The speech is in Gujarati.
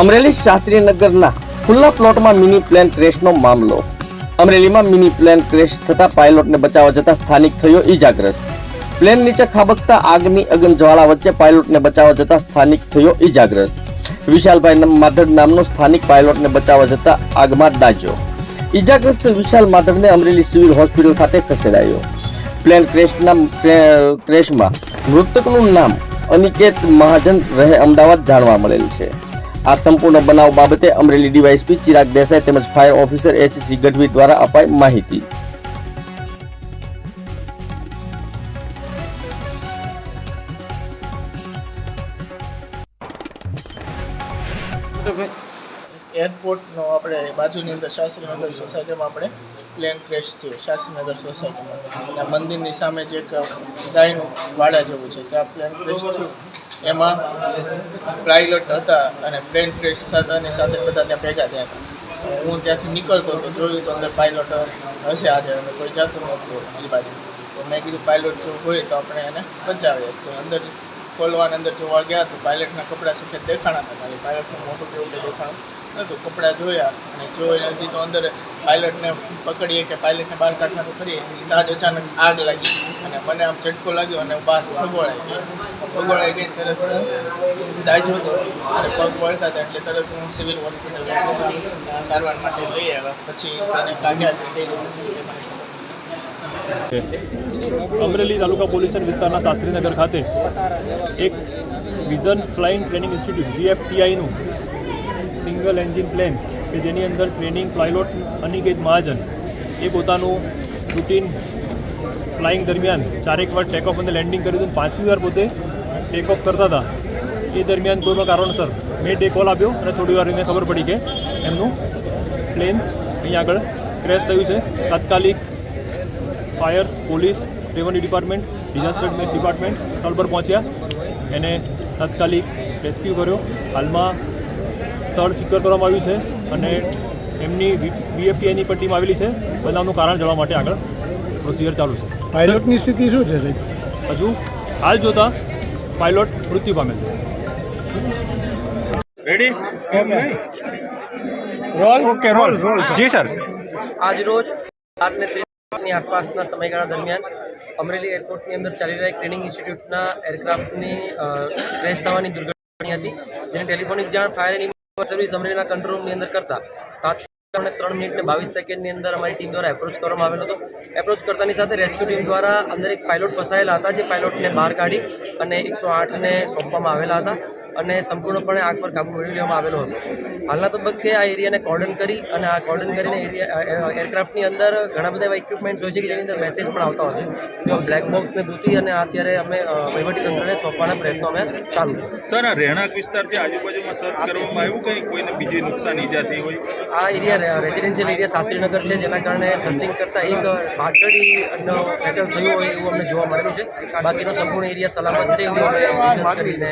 અમરેલી શાસ્ત્રીનગરના ખુલ્લા પ્લોટમાં મિની પ્લેન ક્રેશનો મામલો. અમરેલીમાં મિની પ્લેન ક્રેશ થતા પાયલોટને બચાવવા જતા સ્થાનિક થયો ઈજાગ્રસ્ત. પ્લેન નીચે ખાબકતા આગની અગન જ્વાળા વચ્ચે પાયલોટને બચાવવા જતા સ્થાનિક થયો ઈજાગ્રસ્ત. વિશાલભાઈ માધડ નામનો સ્થાનિક પાયલોટને બચાવવા જતા આગમાં દાજ્યો ઈજાગ્રસ્ત વિશાલ માધડને અમરેલી સિવિલ હોસ્પિટલ ખાતે ખસેડાયો. પ્લેન ક્રેશના ક્રેશમાં મૃતકનું નામ અનિકેત મહાજન રહે અમદાવાદ જાણવા મળેલ છે. આ સંપૂર્ણ બનાવ બાબતે અમરેલી ડીવાયએસપી ચિરાગ દેસાઈ તેમજ fire officer H C Gadhvi દ્વારા અપાઈ માહિતી. એરપોર્ટનો આપણે બાજુની અંદર શાસ્ત્રીનગર સોસાયટીમાં આપણે પ્લેન ક્રેશ થયો, શાસ્ત્રીનગર સોસાયટીમાં. મંદિરની સામે જે એક ગાયનું વાડા જેવું છે, ત્યાં પ્લેન ક્રેશ થયું. એમાં પાયલટ હતા અને પ્લેન ક્રેશ થતાની સાથે બધા ત્યાં ભેગા થયા હતા. હું ત્યાંથી નીકળતો હતો જોયું તો અંદર પાયલોટ હશે આજે અને કોઈ જાતું નહોતું એ બાજુ. તો મેં કીધું પાયલોટ જો હોય તો આપણે એને બચાવીએ. તો અંદર ખોલવાને અંદર જોવા ગયા તો પાયલટના કપડાં સફેદ દેખાણા હતા. મારી પાયલટનું મોટું કેવું દેખાણું? નહોતું. કપડાં જોયા અને જોઈ હજી તો અંદર પાયલટને પકડીએ કે પાયલટને બહાર કાઢવાનું કરીએ ત્યાં જ અચાનક આગ લાગી અને મને આમ ઝટકો લાગ્યો અને બહાર ભગોળાઈ ગયો. ભગોળાઈ ગઈ તરત દાજો હતો અને પગ વળતા હતા એટલે તરત હું સિવિલ હોસ્પિટલ સારવાર માટે લઈ આવ્યા. પછી એને કાઢ્યા તો અમરેલી તાલુકા પોલીસ વિસ્તારના શાસ્ત્રીનગર ખાતે એક વિઝન ફ્લાઇંગ ટ્રેનિંગ ઇન્સ્ટિટ્યૂટ, વીએફટીઆઈનું સિંગલ એન્જિન પ્લેન કે જેની અંદર ટ્રેનિંગ પાયલોટ અનિકેત મહાજન એ પોતાનું રૂટીન ફ્લાઇંગ દરમિયાન ચારેક વાર ટેકઓફ અને લેન્ડિંગ કર્યું હતું પાંચમી વાર પોતે ટેક ઓફ કરતા હતા. એ દરમિયાન કોઈપણ કારણોસર મેં ડે કોલ આપ્યો અને થોડી વાર એને ખબર પડી કે એમનું પ્લેન અહીંયા આગળ ક્રેશ થયું છે. તાત્કાલિક fire police revenue department disaster department સ્થળ પર પહોંચ્યા. એને તાત્કાલિક રેસ્ક્યુ કર્યો. હાલમાં સ્થળ સિક્યોર કરવામાં આવ્યું છે અને એમની બીએફટીઆઈની પણ ટીમ આવેલી છે. બનાવનું કારણ જાણવા માટે આગળ પ્રોસિજર ચાલુ છે. પાયલોટની સ્થિતિ શું છે સાહેબ? હજુ હાલ જોતા પાયલોટ મૃત્યુ પામેલ છે. રેડી ઓકે રોલ રોલ જી સર આજરોજ બાર ને ત્રીસની આસપાસના સમયગાળા દરમિયાન અમરેલી એરપોર્ટની અંદર ચાલી રહેલા એક ટ્રેનિંગ ઇન્સ્ટિટ્યૂટના એરક્રાફ્ટની ક્રેશ થવાની દુર્ઘટના હતી. જેની ટેલિફોનિક જાણ ફાયર એન્ડ ઇમરજન્સી સર્વિસ અમરેલીના કંટ્રોલ રૂમની અંદર કરતા. તાત્કાલિક ત્રણ મિનિટ ને બાવીસ સેકન્ડની અંદર અમારી ટીમ દ્વારા એપ્રોચ કરવામાં આવેલો હતો. એપ્રોચ કરતાની સાથે રેસ્ક્યુ ટીમ દ્વારા અંદર એક પાયલોટ ફસાયેલા હતા, જે પાયલોટને બહાર કાઢી અને એકસો આઠને સોંપવામાં આવેલા હતા. અને સંપૂર્ણપણે આગ પર કાબુ મેળવી લેવામાં આવેલો હતો. હાલના તબક્કે આ એરિયાને કોર્ડન કરી અને આ કોર્ડન કરીને એરિયા એરક્રાફ્ટની અંદર ઘણા બધા એવા ઇક્વિપમેન્ટ્સ હોય છે કે જેની અંદર મેસેજ પણ આવતા હોય છે. તો બ્લેક બોક્સને ભૂતી અને અત્યારે અમે વહીવટીતંત્રને સોંપવાના પ્રયત્નો અમે ચાલુ છે. સર આ રહેણાંક વિસ્તારથી આજુબાજુમાં સર્ચ કરવામાં આવ્યું કંઈ? કોઈને બીજી નુકસાન ઈજા થઈ હોય? આ એરિયા રેસિડેન્શિયલ એરિયા શાસ્ત્રીનગર છે જેના કારણે સર્ચિંગ કરતાં એક વાછડીનો ફેટલ થયું હોય એવું અમને જોવા મળેલું છે. બાકીનો સંપૂર્ણ એરિયા સલામત છે એવું અમે કરીને